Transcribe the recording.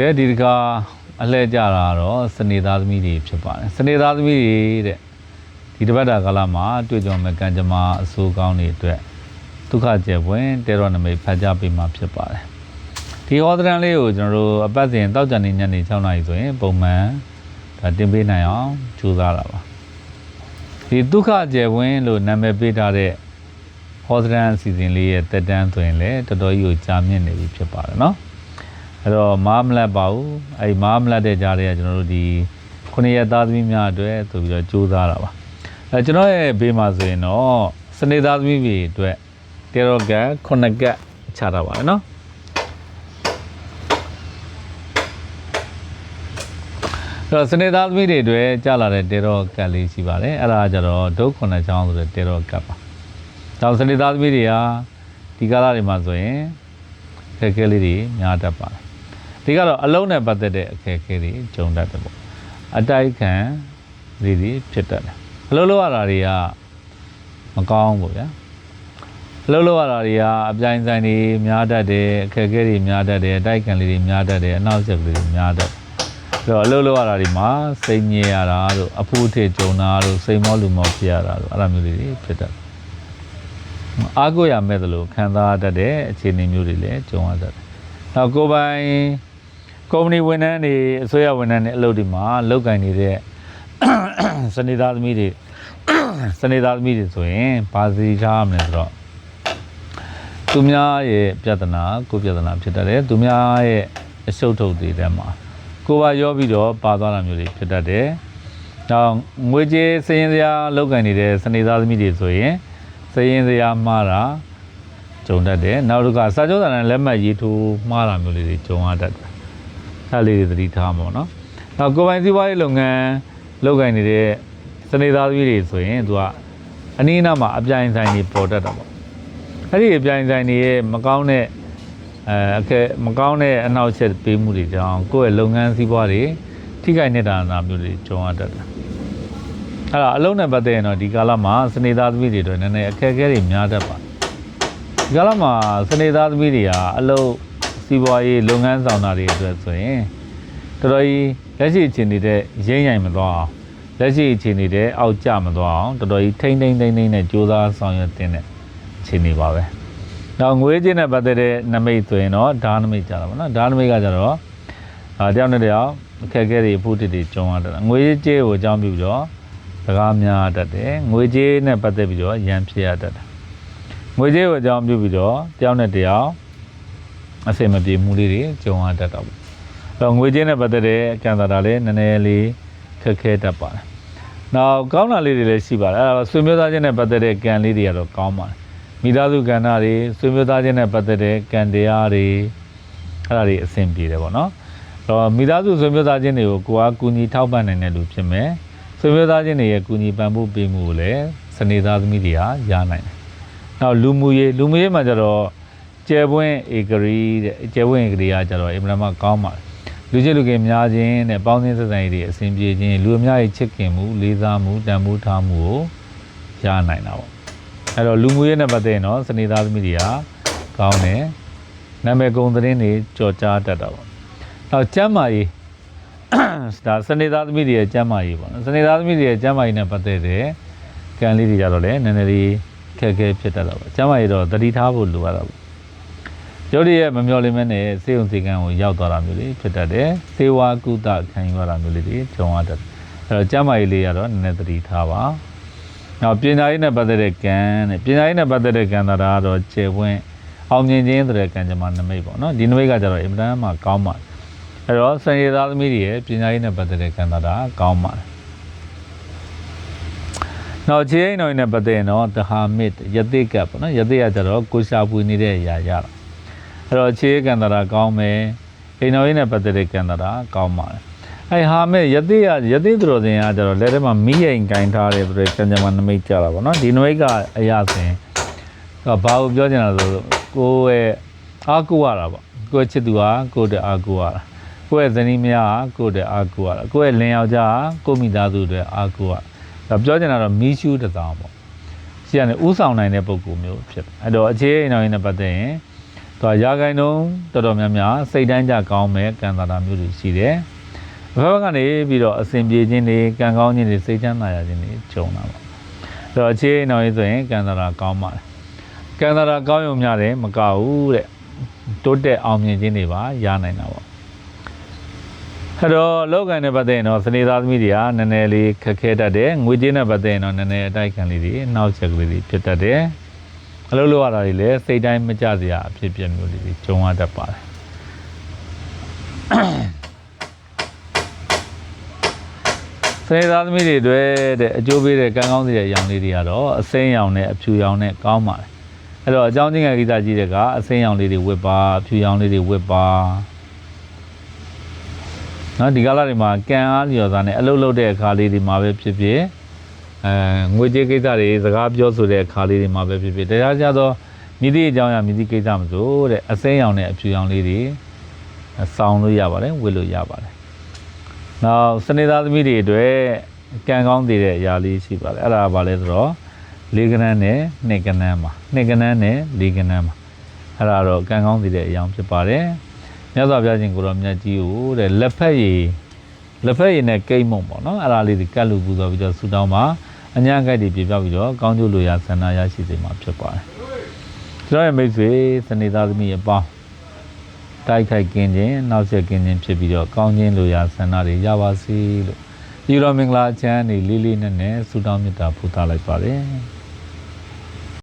ကဲဒီတကအလှည့်ကြတာတော့စနေသားသမီးတွေဖြစ်ပါတယ်စနေသားသမီးတွေတဲ့ဒီတပတ်တာကာလမှာတွေ့ကြုံမဲ့ကံကြမ္မာအဆိုးကောင်းတွေအတွက်ဒုက္ခကျေပွင့်တေရောနမိတ်ဖတ်ကြပေးမှာဖြစ်ပါတယ်ဒီဟောဒရန်လေးကိုကျွန်တော်တို့အပတ်စဉ်တောက်ကြနေညနေ6နာရီဆိုရင်ပုံမှန်ဒါတင်ပေးနိုင်အောင်ကြိုးစားတာပါဒီဒုက္ခကျေပွင့်လို့နာမည်ပေးထားတဲ့ဟောဒရန်အစီအစဉ်လေးရဲ့တက်တန်းဆိုရင်လည်းတော်တော်ကြီးကိုကြာမြင့်နေပြီဖြစ်ပါတယ်နော် အဲ့တော့မားမလတ်ပါဘူးအဲ့ဒီမားမလတ်တဲ့ကြားတွေကကျွန်တော်တို့ဒီခုနှစ်ရက်သားသမီးများအတွက်ဆိုပြီးတော့ကြိုးစားတာပါအဲကျွန်တော်ရဲ့ဘေးမှာဆိုရင်တော့စနေသားသမီးတွေအတွက်တေရောကတ်ခုနှစ်ကတ်ချတာပါတယ်နော်အဲ့တော့စနေသားသမီးတွေအတွက်ကြာလာတဲ့တေရောကတ်လေးရှိပါတယ်အဲ့ဒါကကြတော့ဒုတ်ခုနှစ်ချောင်းဆိုတဲ့တေရောကတ်ပါဒါစနေသားသမီးတွေကဒီကာလတွေမှာဆိုရင်အခက်အခဲလေးတွေများတတ်ပါတယ် ဒီကတော့အလုံးနဲ့ပတ်သက်တဲ့အခက်အခဲတွေကြုံတတ်တယ်ပေါ့အတိုက်ခံလေးတွေဖြစ်တတ်တယ်အလုံးလောက်ရတာတွေကမကောင်းဘူးဗျာအလုံးလောက်ရတာတွေကအပြိုင်ဆိုင်တွေများတတ်တယ်အခက်အခဲတွေများတတ်တယ်အတိုက်ခံလေးတွေများတတ်တယ်အနောက်ဆက်ကလေးတွေများတတ်တယ်အဲ့တော့အလုံးလောက်ရတာတွေမှာစိတ်ညစ်ရတာတို့အဖူးထေကြုံတာတို့စိတ်မောလူမောဖြစ်ရတာတို့အဲ့လိုမျိုးလေးတွေဖြစ်တတ်တယ်အားကိုးရမဲ့သလိုခံစားတတ်တဲ့အခြေအနေမျိုးတွေလည်းကြုံရတတ်တယ်။နောက်ကိုယ်ပိုင် ကုမ္ပဏီဝန်ထမ်းတွေအစိုးရဝန်ထမ်းတွေအလုပ်တွေမှာလုပ်ကင်နေတဲ့စနေသားသမီးတွေစနေသားသမီးတွေဆိုရင်ဘာစီထားမလဲဆိုတော့သူများရဲ့ပြဿနာကိုယ်ပြဿနာဖြစ်တတ်တယ်သူများရဲ့အရှုပ်ထုတ်တွေထဲမှာကိုယ်ပါရောပြီးတော့ပါသွားတာမျိုးတွေဖြစ်တတ်တယ်။နောက်ငွေကြေးစည်ရင်စရာလုပ်ကင်နေတဲ့စနေသားသမီးတွေဆိုရင်စရင်စရာမှားတာကြုံတတ်တယ်နောက်တစ်ခါစာချုပ်စာတမ်းလက်မှတ်ရေးထိုးမှားတာမျိုးလေးတွေကြုံရတတ်တယ် အဲ့လေးတွေသတိထားမှာပေါ့နော်နောက်ကိုယ်ပိုင်စီးပွားရေးလုပ်ငန်းလုပ်ကိုင်နေတဲ့စနေသားသမီးတွေဆိုရင်သူကအနည်းနားမှာအပြိုင်ဆိုင်တွေပေါ်တတ်တာပေါ့အဲ့ဒီအပြိုင်ဆိုင်တွေရဲ့မကောင်းတဲ့အဲအခက်မကောင်းတဲ့အနောက်ချက်ပေးမှုတွေကြောင့်ကိုယ့်ရဲ့လုပ်ငန်းစီးပွားတွေထိခိုက်နေတာနာမျိုးတွေကြုံရတတ်တယ်အဲ့ဒါအလုံးနဲ့ပတ်သက်ရင်တော့ဒီကာလမှာစနေသားသမီးတွေတော့နည်းနည်းအခက်အခဲတွေများတတ်ပါဒီကာလမှာစနေသားသမီးတွေဟာအလုံး စီးပွားရေးလုပ်ငန်းဆောင်တာတွေအတွက်ဆိုရင်တော်တော်ကြီးလက်ရှိအခြေအနေတဲ့ရင်းရိုင်မသွားအောင်လက်ရှိအခြေအနေတဲ့အောက်ကျမသွားအောင်တော်တော်ကြီးထိမ့်ထိမ့်ထိမ့်ထိမ့်နဲ့စူးစမ်းဆောင်ရွက်တင်တဲ့အခြေအနေပါပဲ။နောက်ငွေကြေးနဲ့ပတ်သက်တဲ့နမိတ်ဆိုရင်တော့ဓာနမိတ်ကြတာပါနော်။ဓာနမိတ်ကကြတော့အာတယောက်နဲ့တယောက်အခက်အခဲတွေအဖို့တစ်တွေကြုံရတာ။ငွေကြေးကိုအကြောင်းပြုပြီးတော့စကားများတတ်တယ်ငွေကြေးနဲ့ပတ်သက်ပြီးတော့ရန်ဖြစ်ရတတ်တယ်ငွေကြေးကိုအကြောင်းပြုပြီးတော့တယောက်နဲ့တယောက် အဆင်မပြေမှုလေးတွေကြုံရတတ်တော့ဘူးအဲ့တော့ငွေကြေးနဲ့ပတ်သက်တဲ့ကံတာတာလေးနည်းနည်းလေးခက်ခဲတတ်ပါတယ်နောက်ကောင်းတာလေးတွေလည်းရှိပါတယ်အဲ့ဒါဆွေမျိုးသားချင်းနဲ့ပတ်သက်တဲ့ကံလေးတွေကတော့ကောင်းပါတယ်မိသားစုကံတာတွေဆွေမျိုးသားချင်းနဲ့ပတ်သက်တဲ့ကံတရားတွေအဲ့ဒါတွေအဆင်ပြေတယ်ပေါ့နော်အဲ့တော့မိသားစုဆွေမျိုးသားချင်းတွေကိုကိုယ်ကကူညီထောက်ပံ့နိုင်တဲ့လူဖြစ်မယ်ဆွေမျိုးသားချင်းတွေရဲ့ကူညီပံ့ပိုးပေးမှုကိုလည်းစနေသားသမီးတွေကရနိုင်တယ်။နောက်လူမှုရေးလူမှုရေးမှာကျတော့ ကျယ်ပွင့်ဧကရီတဲ့ကျယ်ပွင့်ဧကရီကကျတော့အင်မတန်မှကောင်းပါတယ်။လူချင်းလူခင်များခြင်းနဲ့ပေါင်းသင်းဆက်ဆံရေးတွေအဆင်ပြေခြင်းလူအများကြီးချစ်ခင်မှုလေးစားမှုတန်ဖိုးထားမှုကိုရနိုင်တာပေါ့။အဲ့တော့လူမှုရေးနဲ့ပတ်သက်ရင်တော့စနေသားသမီးတွေကကောင်းတယ်။နာမည်ကုန်သတင်းတွေကြော်ကြားတတ်တာပေါ့။နောက်ကျမ်းမာရေးဒါစနေသားသမီးတွေရဲ့ကျမ်းမာရေးပေါ့နော်စနေသားသမီးတွေရဲ့ကျမ်းမာရေးနဲ့ပတ်သက်တဲ့ကံလေးတွေကြတော့လည်းနည်းနည်းလေးခက်ခဲဖြစ်တတ်တော့ပေါ့ကျမ်းမာရေးတော့တတိထားဖို့လိုရတာပေါ့ ရုပ်ရည်ရဲ့မမျော်လင့်မဲနဲ့စေုံစီကံကိုရောက်သွားတာမျိုးလေးဖြစ်တတ်တယ်စေဝါကုသခံယူရတာမျိုးလေးတွေကြုံရတတ်တယ်အဲ့တော့ကျမ်းမာရေးလေးကတော့နည်းနည်းတတိထားပါနောက်ပညာရေးနဲ့ပတ်သက်တဲ့ကံတဲ့ပညာရေးနဲ့ပတ်သက်တဲ့ကံသာတာကတော့ခြေဝင်းအောင်မြင်ခြင်းဆိုတဲ့ကံကြမ္မာနမိတ်ပေါ့နော်ဒီနမိတ်ကကြတော့အင်မတန်မှကောင်းပါတယ်အဲ့တော့စံရည်သားသမီးတွေရဲ့ပညာရေးနဲ့ပတ်သက်တဲ့ကံတာတာကောင်းပါတယ်။နောက်ခြေအိမ်တော်နဲ့ပတ်သက်ရင်တော့တဟာမစ်ယသိကပ်ပေါ့နော်ယသိကကြတော့ကိုရှာပွေနေတဲ့အရာရတာ။ အဲ့တော့ခြေကံတာတာကောင်းမယ်။အိမ်တော်ရေးနဲ့ပတ်သက်တဲ့ကံတာတာကောင်းပါတယ်။အဲ့ဟာမစ်ယသိကယသိသူတော်စင်ကကြတော့လက်ထဲမှာမိရင်ကင်ထားတယ်ဆိုတဲ့ကံကြမ္မာနမိတ်ကြတာပေါ့နော်။ဒီနမိတ်ကအရာစဉ်ကဘာကိုပြောချင်တာဆိုတော့ကိုယ့်ရဲ့အားကိုးရတာပေါ့။ကိုယ့်ချစ်သူဟာကိုယ့်တဲ့အားကိုးရတာ။ကိုယ့်ရဲ့ဇနီးမယားကကိုယ့်တဲ့အားကိုးရတာကိုယ့်ရဲ့လင်ယောက်ျားကကိုယ့်မိသားစုတွေအားကိုးရဒါပြောချင်တာတော့မီးရှူးတစ်စောင်းပေါ့ရှိရနေဥဆောင်နိုင်တဲ့ပုံကူမျိုးဖြစ်တယ်အဲ့တော့အခြေအိမ်တော်ရင်းနဲ့ပတ်သက်ရင် သူကရာဂိုင်းတုံးတော်တော်များများစိတ်တိုင်းကြကောင်းမဲ့ကံသာတာမျိုးတွေရှိတယ်ဘက်ဘက်ကနေပြီးတော့အစဉ်ပြေခြင်းတွေကံကောင်းခြင်းတွေစိတ်ချမ်းသာရခြင်းတွေကြုံတာပေါ့အဲ့တော့အခြေအနေနောက်ရေးဆိုရင်ကံသာတာကောင်းပါတယ်ကံသာတာကောင်းရုံများတယ်မကဘူးတဲ့တိုးတက်အောင်မြင်ခြင်းတွေပါရနိုင်တာပေါ့အဲ့တော့လောကန်နဲ့ပတ်သက်ရင်တော့စနေသားသမီးတွေကနည်းနည်းလေးခက်ခဲတတ်တယ်ငွေကြေးနဲ့ပတ်သက်ရင်တော့နည်းနည်းအတိုက်ခံလေးတွေနောက်ချက်ကလေးတွေဖြစ်တတ်တယ် အလုပ်လုပ်ရတာတွေလည်းစိတ်တိုင်းမကြစရာအဖြစ်အပျက်မျိုးလေးတွေကြုံရတတ်ပါတယ်စနေသားသမီးတွေအတွက်တဲ့အကျိုးပေးတဲ့ကံကောင်းစေတဲ့အရောင်လေးတွေကတော့အစိမ်းရောင်နဲ့အဖြူရောင်နဲ့ကောင်းပါတယ်အဲ့တော့အကြောင်းချင်းငယ်ကိစ္စကြီးတဲ့ကအစိမ်းရောင်လေးတွေဝတ်ပါအဖြူရောင်လေးတွေဝတ်ပါနော်ဒီကာလတွေမှာကံအားလျော်စားနဲ့အလုပ်လုပ်တဲ့အခါလေးတွေမှာပဲဖြစ်ဖြစ် အဲငွေကြေးကိစ္စတွေစကားပြောဆိုတဲ့အခါလေးတွေမှာပဲဖြစ်ဖြစ်တရားကြတော့မိသည့်အကြောင်းအရာမိသည့်ကိစ္စမဆိုတဲ့အစိမ်းရောင်နဲ့အဖြူရောင်လေးတွေစောင်းလို့ရပါတယ်ဝတ်လို့ရပါတယ်။နောက်စနေသားသမီးတွေအတွက်ကံကောင်းသေးတဲ့အရာလေးရှိပါတယ်အဲ့ဒါကဘာလဲဆိုတော့လေးကနန်းနဲ့နှစ်ကနန်းပါနှစ်ကနန်းနဲ့လေးကနန်းပါအဲ့ဒါတော့ကံကောင်းသေးတဲ့အရာဖြစ်ပါတယ်။မြတ်စွာဘုရားရှင်ကိုရောမြတ်ကြီးကိုတဲ့လက်ဖက်ရည်လက်ဖက်ရည်နဲ့ကိတ်မုံပေါ့နော်အဲ့ဒါလေးဒီကတ်လူပူဇော်ပြီးတော့ဆူတောင်းပါ အညာကတ်တွေပြပြပြီးတော့ကောင်းကျိုးလိုရာဆန္ဒရရှိစေမှာဖြစ်ပါတယ်ကျွန်တော်ရဲ့မိတ်ဆွေစနေသားသမီးအပေါင်းတိုက်ခိုက်ကင်းခြင်းနောက်ဆက်ကင်းခြင်းဖြစ်ပြီးတော့ကောင်းခြင်းလိုရာဆန္ဒတွေရပါစေလို့ဒီလိုမင်္ဂလာချမ်းနေလေးလေးနဲ့နဲ့ဆူတောင်းမေတ္တာပို့သလိုက်ပါတယ်